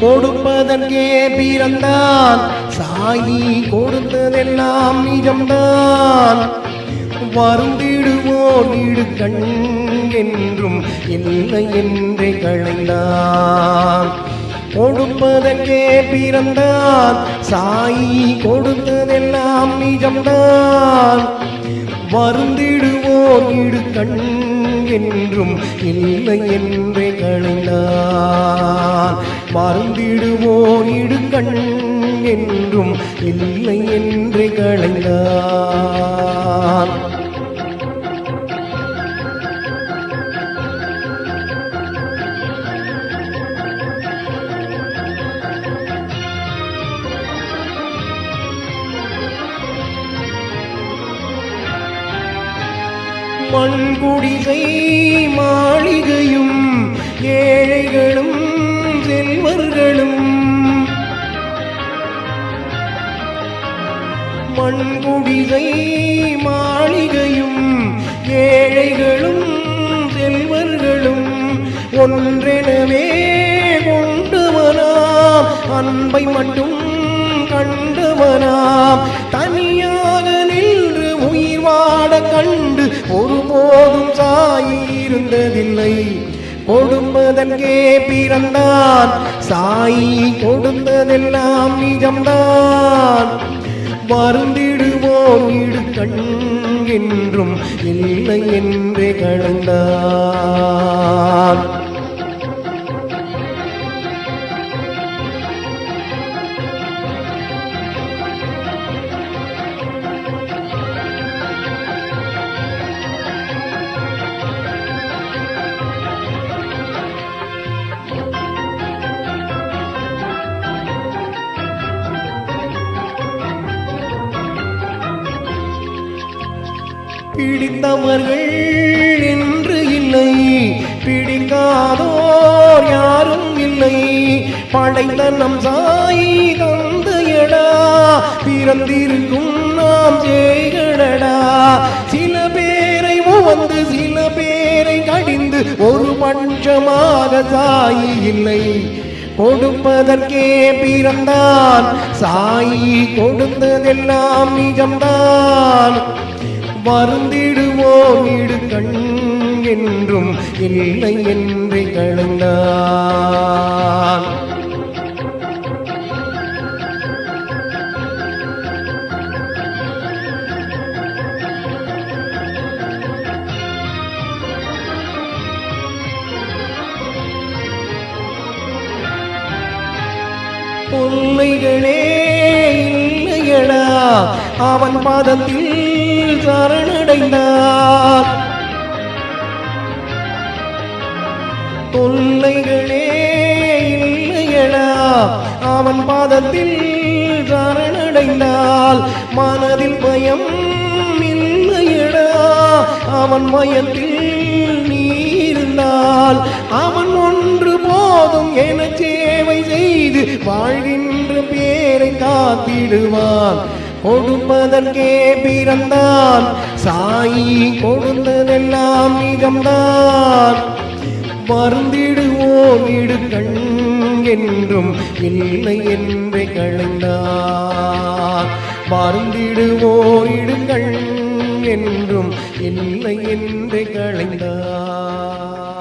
கொடுப்பதற்கே பிறந்தான் சாயி கொடுத்ததெல்லாம் நிஜம்தான். வருந்திடுவோர் வீடு கண் என்றும் இல்லை என்றே களைந்தான். கொடுப்பதற்கே பிறந்தான் சாயி கொடுத்ததெல்லாம் நிஜம்தான். வருந்திடுவோர் வீடு கண் என்றும் இல்லை என்றே களைந்தான். மருந்திடுவோர் இடுக்கண் என்றும் இல்லை என்று களைந்தான். மண்குடிசை மாளிகையும் மண்குடிசை மாளிகையும் ஏழைகளும் செல்வர்களும் ஒன்றெனவே கொண்டவனாம். அன்பை மட்டும் கண்டவனாம். தனியாக நின்று உயிர் வாட கண்டு ஒருபோதும் சாயிருந்ததில்லை. கொடுப்பதற்கே பிறந்தான். சாயி கொடுத்ததெல்லாம் நிஜம்தான். வருந்திடுவோர் இடு கண் என்றும் இல்லை என்றே கலந்தான் பிடித்தவர்கள் என்று இல்லை. பிடிக்காதோர் யாரும் இல்லை. படைத்த நம் சாய் தந்தையடா பிறந்திருக்கும் நாம் ஜெய்களடா. சில பேரை வந்து சில பேரை கடிந்து ஒரு பட்சமாக சாய் இல்லை. கொடுப்பதற்கே பிறந்தான். சாயி கொடுத்ததெல்லாம் நிஜம்தான். வருந்திடுவோர் இடு கண் என்றும் இல்லை என்று கலந்தான் தொல்லைகளே இல்லையடா அவன் பாதத்தில் சரணடைந்தார் தொல்லைகளே இல்லையடா அவன் பாதத்தில் சரணடைந்தால் மனதில் பயம் இல்லையடா அவன் மயத்தில் நீ இருந்தால் அவன் ஒன்று போதும் என சேவை செய்து வாழ்கின்ற பேரை காத்திடுவான். கொடுப்பதற்கே பிறந்தான். சாயி கொடுத்ததெல்லாம் நிகம்தான் வருந்திடுவோர் வீடு என்றும் இல்லை என்று களைந்தான். வருந்திடுவோர் இடுங்கள் என்றும் இல்லை என்று களைந்தான்.